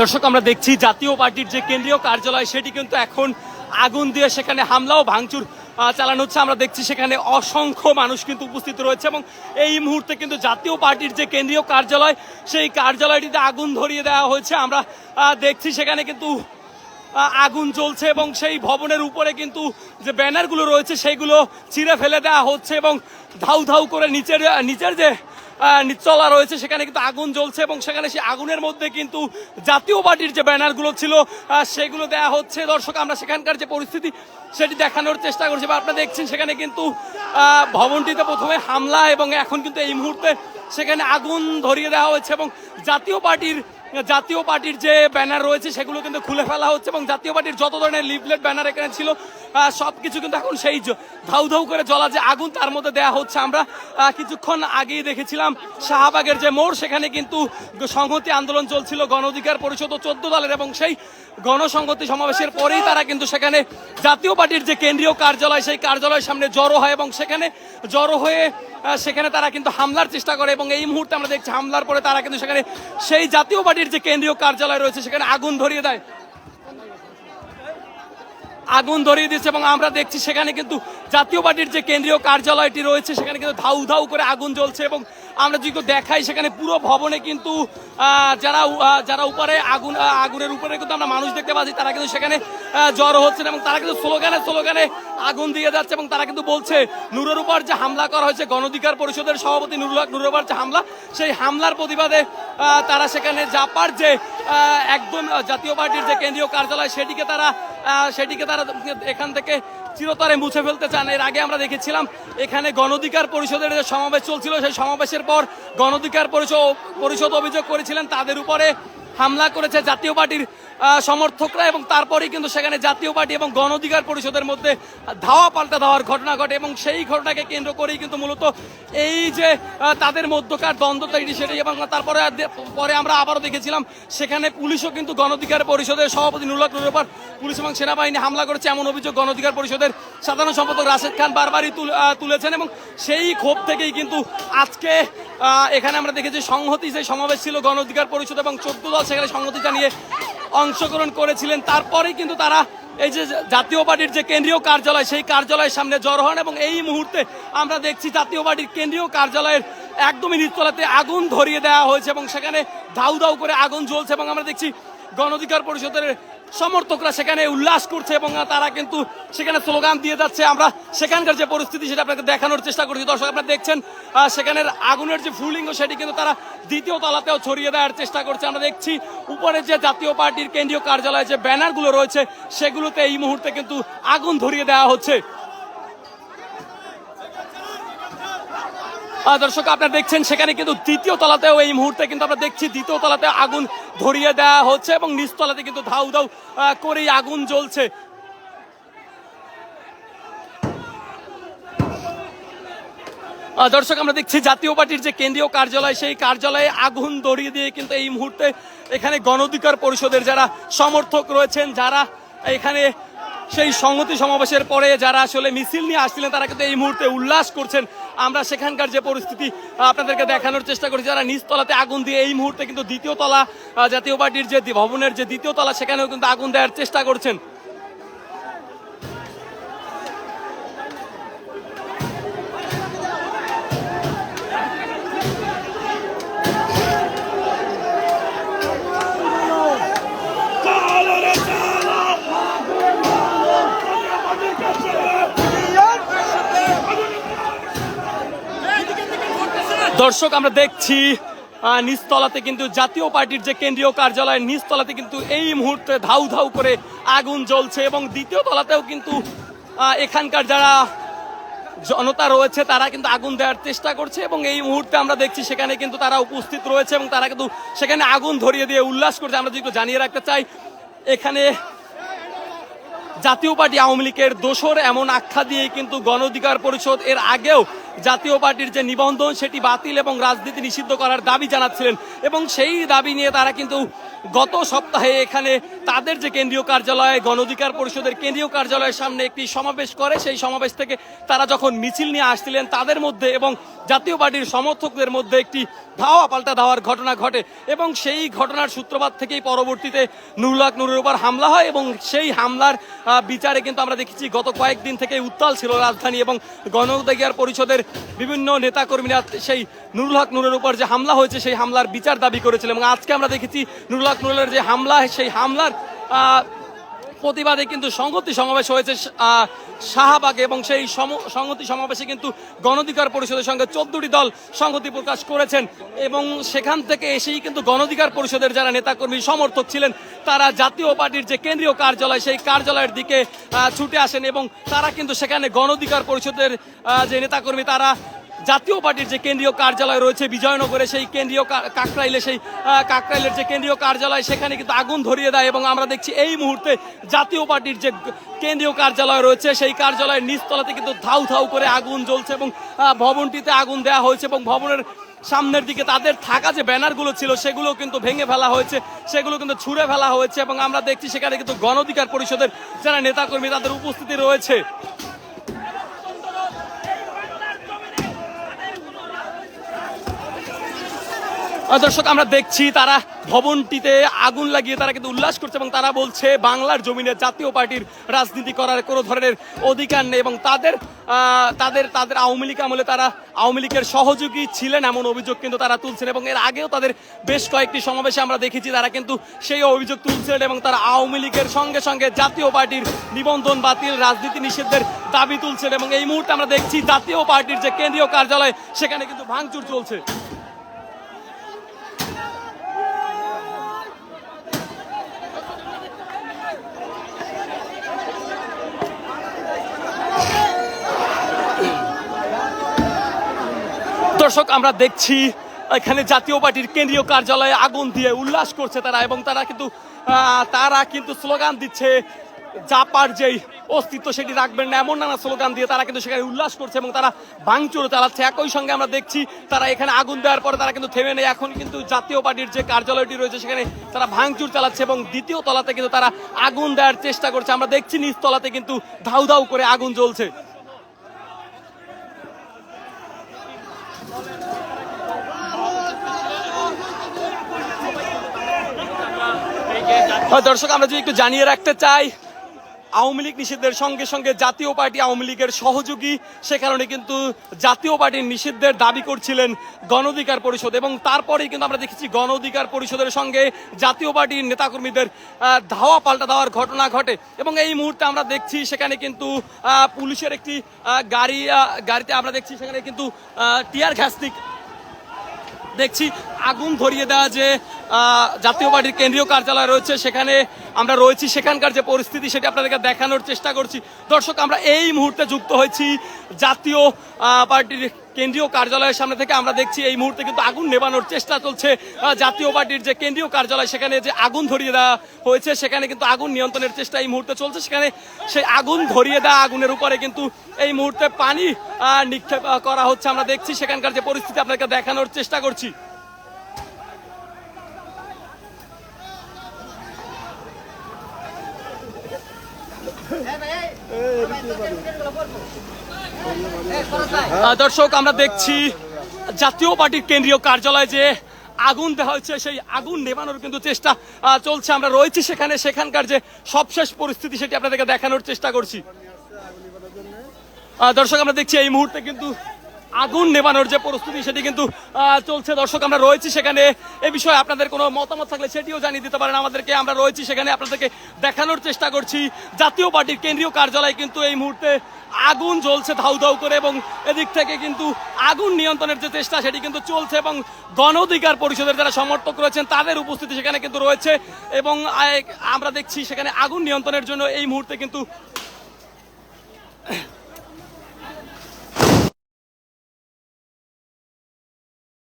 দর্শক, আমরা দেখছি জাতীয় পার্টির যে কেন্দ্রীয় কার্যালয়, সেটি কিন্তু এখন আগুন দিয়ে সেখানে হামলা ও ভাঙচুর চালানো হচ্ছে। আমরা দেখছি সেখানে অসংখ্য মানুষ কিন্তু উপস্থিত রয়েছে এবং এই মুহূর্তে কিন্তু জাতীয় পার্টির যে কেন্দ্রীয় কার্যালয়, সেই কার্যালয়টিতে আগুন ধরিয়ে দেওয়া হয়েছে। আমরা দেখছি সেখানে কিন্তু আগুন জ্বলছে এবং সেই ভবনের উপরে কিন্তু যে ব্যানারগুলো রয়েছে সেইগুলো ছিঁড়ে ফেলে দেওয়া হচ্ছে এবং ধাউ ধাউ করে নিচের নিচের যে আহ, নিচতলা রয়েছে সেখানে কিন্তু আগুন জ্বলছে এবং সেখানে সেই আগুনের মধ্যে কিন্তু জাতীয় পার্টির যে ব্যানারগুলো ছিল সেগুলো দেয়া হচ্ছে। দর্শক আমরা সেখানকার যে পরিস্থিতি সেটি দেখানোর চেষ্টা করছি বা আপনারা দেখছেন সেখানে কিন্তু ভবনটিতে প্রথমে হামলা এবং এখন কিন্তু এই মুহূর্তে সেখানে আগুন ধরিয়ে দেওয়া হয়েছে এবং জাতীয় পার্টির জাতীয় পার্টির যে ব্যানার রয়েছে সেগুলো কিন্তু খুলে ফেলা হচ্ছে এবং জাতীয় পার্টির যত ধরনের লিফলেট, ব্যানার এখানে ছিল সব কিছু কিন্তু এখন সেই ধাউ ধাউ করে জ্বলা যে আগুন, তার মধ্যে দেয়া হচ্ছে আমরা। কিছুক্ষণ আগেই দেখেছিলাম শাহবাগের যে মোড়, সেখানে কিন্তু সংহতি আন্দোলন চলছিল গণ অধিকার পরিষদ ও চোদ্দ দলের এবং সেই গণসংহতি সমাবেশের পরেই তারা কিন্তু সেখানে জাতীয় পার্টির যে কেন্দ্রীয় কার্যালয়, সেই কার্যালয়ের সামনে জড়ো হয় এবং সেখানে জড়ো হয়ে সেখানে তারা কিন্তু হামলার চেষ্টা করে এবং এই মুহূর্তে আমরা দেখছি হামলার পরে তারা কিন্তু সেখানে সেই জাতীয় পার্টির যে কেন্দ্রীয় কার্যালয় রয়েছে, সেখানে আগুন ধরিয়ে দেয়। আগুন ধরিয়ে দিচ্ছে এবং আমরা দেখছি সেখানে কিন্তু জাতীয় পার্টির যে কেন্দ্রীয় কার্যালয়টি রয়েছে, সেখানে কিন্তু ধাউ ধাউ করে আগুন জ্বলছে এবং আমরা যদি দেখাই, সেখানে পুরো ভবনে কিন্তু যারা যারা উপরে আগুন আগুনের উপরে কিন্তু আমরা মানুষ দেখতে পাচ্ছি, তারা কিন্তু সেখানে জড়ো হচ্ছেন এবং তারা কিন্তু স্লোগানে স্লোগানে আগুন দিয়ে যাচ্ছে এবং তারা কিন্তু বলছে, নুরের উপর যে হামলা করা হয়েছে, গণধিকার পরিষদের সভাপতি নুরুল হক নুরের উপর যে হামলা, সেই হামলার প্রতিবাদে তারা সেখানে জাপার যে একদম জাতীয় পার্টির যে কেন্দ্রীয় কার্যালয়, সেটিকে তারা সেটিকে তারা এখান থেকে চিরতরে মুছে ফেলতে চান। এর আগে আমরা দেখেছিলাম, এখানে গণধিকার পরিষদের যে সমাবেশ চলছিল, সেই সমাবেশের পর গণধিকার পরিষদ পরিষদ অভিযোগ করেছিলেন, তাদের উপরে হামলা করেছে জাতীয় পার্টির সমর্থকরা এবং তারপরেই কিন্তু সেখানে জাতীয় পার্টি এবং গণ অধিকার পরিষদের মধ্যে ধাওয়া পাল্টা ধাওয়ার ঘটনা ঘটে এবং সেই ঘটনাকে কেন্দ্র করেই কিন্তু মূলত এই যে তাদের মধ্যকার দ্বন্দ্ব তৈরি সেটি এবং তারপরে পরে আমরা আবারও দেখেছিলাম সেখানে পুলিশও কিন্তু গণ অধিকার পরিষদের সভাপতি নুরের উপর পুলিশ এবং সেনাবাহিনী হামলা করেছে এমন অভিযোগ গণ অধিকার পরিষদের সাধারণ সম্পাদক রাশেদ খান বারবারই তুল- তুলেছেন এবং সেই ক্ষোভ থেকেই কিন্তু আজকে এখানে আমরা দেখেছি সংহতি যে সমাবেশ ছিল গণ অধিকার পরিষদ এবং চোদ্দ দল সেখানে সংহতি জানিয়ে অংশগ্রহণ করেছিলেন। তারপরেই কিন্তু তারা এই যে জাতীয় পার্টির যে কেন্দ্রীয় কার্যালয়, সেই কার্যালয়ের সামনে জড়ো হন এবং এই মুহূর্তে আমরা দেখছি জাতীয় পার্টির কেন্দ্রীয় কার্যালয়ের একদমই নিচতলাতে আগুন ধরিয়ে দেওয়া হয়েছে এবং সেখানে ধাউ ধাউ করে আগুন জ্বলছে এবং আমরা দেখছি গণ অধিকার পরিষদের সমর্থকরা সেখানে উল্লাস করছে এবং তারা কিন্তু সেখানে স্লোগান দিয়ে যাচ্ছে। আমরা সেখানকার যে পরিস্থিতি সেটা আপনাকে দেখানোর চেষ্টা করছি। দর্শক, আপনারা দেখছেন সেখানের আগুনের যে ফুলিঙ্গ সেটি কিন্তু তারা দ্বিতীয় তলাতেও ছড়িয়ে দেওয়ার চেষ্টা করছে। আমরা দেখছি উপরে যে জাতীয় পার্টির কেন্দ্রীয় কার্যালয়ে যে ব্যানারগুলো রয়েছে, সেগুলোতে এই মুহূর্তে কিন্তু আগুন ধরিয়ে দেওয়া হচ্ছে। দর্শক, আপনারা দেখছেন, সেখানে কিন্তু দ্বিতীয় তলাতেও এই মুহূর্তে কিন্তু আমরা দেখছি, দ্বিতীয় তলাতে আগুন ধরিয়ে দেওয়া হচ্ছে এবং নিচতলাতে কিন্তু ধাউ ধাউ করেই আগুন জ্বলছে। দর্শক, আমরা দেখছি জাতীয় পার্টির যে কেন্দ্রীয় কার্যালয়, সেই কার্যালয়ে আগুন ধরিয়ে দিয়ে কিন্তু এই মুহূর্তে এখানে গণ অধিকার পরিষদের যারা সমর্থক রয়েছেন, যারা এখানে সেই সংহতি সমাবেশের পরে যারা আসলে মিছিল নিয়ে আসছিলেন, তারা কিন্তু এই মুহূর্তে উল্লাস করছেন। আমরা সেখানকার যে পরিস্থিতি, আপনাদেরকে দেখানোর চেষ্টা করছি যারা নিচতলাতে আগুন দিয়ে এই মুহূর্তে কিন্তু দ্বিতীয় তলা জাতীয় পার্টির যে ভবনের যে দ্বিতীয় তলা, সেখানেও কিন্তু আগুন দেওয়ার চেষ্টা করছেন। দর্শক, আমরা দেখছি নিচতলাতে কিন্তু জাতীয় পার্টির যে কেন্দ্রীয় কার্যালয়, নিচতলাতে কিন্তু এই মুহূর্তে ধাউ ধাউ করে আগুন জ্বলছে এবং দ্বিতীয় তলাতেও কিন্তু এখানকার যারা জনতা রয়েছে, তারা কিন্তু আগুন দেওয়ার চেষ্টা করছে এবং এই মুহূর্তে আমরা দেখছি সেখানে কিন্তু তারা উপস্থিত রয়েছে এবং তারা কিন্তু সেখানে আগুন ধরিয়ে দিয়ে উল্লাস করছে। আমরা যদি জানিয়ে রাখতে চাই, এখানে জাতীয় পার্টি আওয়ামী লীগের দোষর এমন আখ্যা দিয়ে কিন্তু গণ অধিকার পরিষদ এর আগেও জাতীয় পার্টির যে নিবন্ধন, সেটি বাতিল এবং রাজনীতি নিষিদ্ধ করার দাবি জানাচ্ছিলেন। এবং সেই দাবি নিয়ে তারা কিন্তু গত সপ্তাহে এখানে তাদের যে কেন্দ্রীয় কার্যালয়, গণ অধিকার পরিষদের কেন্দ্রীয় কার্যালয়ের সামনে একটি সমাবেশ করে, সেই সমাবেশ থেকে তারা যখন মিছিল নিয়ে আসছিলেন, তাদের মধ্যে এবং জাতীয় পার্টির সমর্থকদের মধ্যে একটি ধাওয়া পাল্টা ধাওয়ার ঘটনা ঘটে এবং সেই ঘটনার সূত্রপাত থেকেই পরবর্তীতে নুরুল্লাহ নুরের উপর হামলা হয় এবং সেই হামলার বিচারে কিন্তু আমরা দেখেছি গত কয়েকদিন থেকে উত্তাল ছিল রাজধানী এবং গণ অধিকার পরিষদের বিভিন্ন নেতাকর্মীরা সেই নুরুল হক নুরের উপর যে হামলা হয়েছে, সেই হামলার বিচার দাবি করেছিল এবং আজকে আমরা দেখেছি নুরুল হক নুরের যে হামলা, সেই হামলার প্রতিবাদে কিন্তু সংহতি সমাবেশ হয়েছে শাহবাগে এবং সেই সংহতি সমাবেশে কিন্তু গণধিকার পরিষদের সঙ্গে চোদ্দটি দল সংহতি প্রকাশ করেছেন এবং সেখান থেকে এসেই কিন্তু গণধিকার পরিষদের যারা নেতাকর্মী, সমর্থক ছিলেন, তারা জাতীয় পার্টির যে কেন্দ্রীয় কার্যালয়, সেই কার্যালয়ের দিকে ছুটে আসেন এবং তারা কিন্তু সেখানে গণধিকার পরিষদের যে নেতাকর্মী, তারা জাতীয় পার্টির যে কেন্দ্রীয় কার্যালয় রয়েছে বিজয়নগরে, সেই কেন্দ্রীয় কাকরাইলে, সেই কাকরাইলের যে কেন্দ্রীয় কার্যালয়, সেখানে কিন্তু আগুন ধরিয়ে দেয় এবং আমরা দেখছি এই মুহূর্তে জাতীয় পার্টির যে কেন্দ্রীয় কার্যালয় রয়েছে, সেই কার্যালয়ের নিচতলাতে কিন্তু ধাউ ধাউ করে আগুন জ্বলছে এবং ভবনটিতে আগুন দেওয়া হয়েছে এবং ভবনের সামনের দিকে তাদের থাকা যে ব্যানারগুলো ছিল সেগুলো কিন্তু ভেঙে ফেলা হয়েছে, সেগুলো কিন্তু ছুঁড়ে ফেলা হয়েছে এবং আমরা দেখছি সেখানে কিন্তু গণধিকার পরিষদের যারা নেতাকর্মী, তাদের উপস্থিতি রয়েছে। দর্শক, আমরা দেখছি তারা ভবনটিতে আগুন লাগিয়ে তারা কিন্তু উল্লাস করছে এবং তারা বলছে, বাংলার জমিনে জাতীয় পার্টির রাজনীতি করার কোনো ধরনের অধিকার নেই এবং তাদের তাদের তাদের আওয়ামী লীগ আমলে তারা আওয়ামী লীগের সহযোগী ছিলেন এমন অভিযোগ কিন্তু তারা তুলছেন এবং এর আগেও তাদের বেশ কয়েকটি সমাবেশে আমরা দেখেছি তারা কিন্তু সেই অভিযোগ তুলছেন এবং তারা আওয়ামী লীগের সঙ্গে সঙ্গে জাতীয় পার্টির নিবন্ধন বাতিল, রাজনীতি নিষেধের দাবি তুলছেন এবং এই মুহূর্তে আমরা দেখছি জাতীয় পার্টির যে কেন্দ্রীয় কার্যালয়, সেখানে কিন্তু ভাঙচুর চলছে। দর্শক, আমরা দেখছি এখানে জাতীয় পার্টির কেন্দ্রীয় কার্যালয়ে আগুন দিয়ে উল্লাস করছে তারা এবং তারা কিন্তু তারা কিন্তু স্লোগান দিচ্ছে জাপার যেই অস্তিত্ব সেটি রাখবেন না, এমন নানা স্লোগান দিয়ে তারা কিন্তু সেখানে উল্লাস করছে এবং তারা ভাঙচুর চালাচ্ছে একই সঙ্গে আমরা দেখছি, তারা এখানে আগুন দেওয়ার পরে তারা কিন্তু থেমে নেই। এখন কিন্তু জাতীয় পার্টির যে কার্যালয়টি রয়েছে, সেখানে তারা ভাঙচুর চালাচ্ছে এবং দ্বিতীয় তলাতে কিন্তু তারা আগুন দেওয়ার চেষ্টা করছে। আমরা দেখছি নিচ তলাতে কিন্তু ধাউ ধাউ করে আগুন জ্বলছে। দর্শক আমরা যদি একটু জানিয়ে রাখতে চাই আওয়ামী লীগ নিষিদ্ধের সঙ্গে সঙ্গে জাতীয় পার্টি আওয়ামী লীগের সহযোগী। সে কারণে কিন্তু জাতীয় পার্টির নিষিদ্ধের দাবি করছিলেন গণ অধিকার পরিষদ এবং তারপরেই কিন্তু আমরা দেখেছি গণ অধিকার পরিষদের সঙ্গে জাতীয় পার্টির নেতাকর্মীদের ধাওয়া পাল্টা দেওয়ার ঘটনা ঘটে এবং এই মুহূর্তে আমরা দেখছি সেখানে কিন্তু পুলিশের একটি গাড়ি গাড়িতে আমরা দেখছি সেখানে কিন্তু টিয়ার ঘ্যাস্টিক দেখছি আগুন ধরিয়ে দেওয়া যে জাতীয় পার্টির কেন্দ্রীয় কার্যালয় রয়েছে, সেখানে আমরা রয়েছি। সেখানকার যে পরিস্থিতি সেটা আপনাদেরকে দেখানোর চেষ্টা করছি। দর্শক, আমরা এই মুহূর্তে যুক্ত হয়েছি জাতীয় পার্টির কেন্দ্রীয় কার্যালয়ের সামনে থেকে আমরা দেখছি এই মুহূর্তে কিন্তু আগুন নেবানোর চেষ্টা চলছে। জাতীয় পার্টির যে কেন্দ্রীয় কার্যালয়, সেখানে যে আগুন ধরিয়ে দেওয়া হয়েছে, সেখানে কিন্তু আগুন নিয়ন্ত্রণের চেষ্টা এই মুহূর্তে চলছে। সেখানে সেই আগুন ধরিয়ে দেওয়া আগুনের উপরে কিন্তু এই মুহূর্তে পানি নিক্ষেপ করা হচ্ছে। আমরা দেখছি সেখানকার যে পরিস্থিতি আপনাকে দেখানোর চেষ্টা করছি। দর্শক, আমরা দেখছি জাতীয় পার্টির কেন্দ্রীয় কার্যালয়ে যে আগুন দেওয়া হয়েছে, সেই আগুন নেভানোর কিন্তু চেষ্টা চলছে। আমরা রয়েছি সেখানে, সেখানকার যে সবশেষ পরিস্থিতি সেটি আপনাদেরকে দেখানোর চেষ্টা করছি। দর্শক, আমরা দেখছি এই মুহূর্তে কিন্তু আগুন নেবানোর যে প্রস্তুতি সেটি কিন্তু চলছে। দর্শক, আমরা রয়েছি সেখানে। এ বিষয়ে আপনাদের কোনো মতামত থাকলে সেটিও জানিয়ে দিতে পারেন আমাদেরকে। আমরা রয়েছি সেখানে আপনাদেরকে দেখানোর চেষ্টা করছি। জাতীয় পার্টির কেন্দ্রীয় কার্যালয় কিন্তু এই মুহূর্তে আগুন জ্বলছে ধাউ ধাউ করে এবং এদিক থেকে কিন্তু আগুন নিয়ন্ত্রণের যে চেষ্টা সেটি কিন্তু চলছে এবং গণ অধিকার পরিষদের যারা সমর্থক রয়েছেন, তাদের উপস্থিতি সেখানে কিন্তু রয়েছে এবং আমরা দেখছি সেখানে আগুন নিয়ন্ত্রণের জন্য এই মুহূর্তে কিন্তু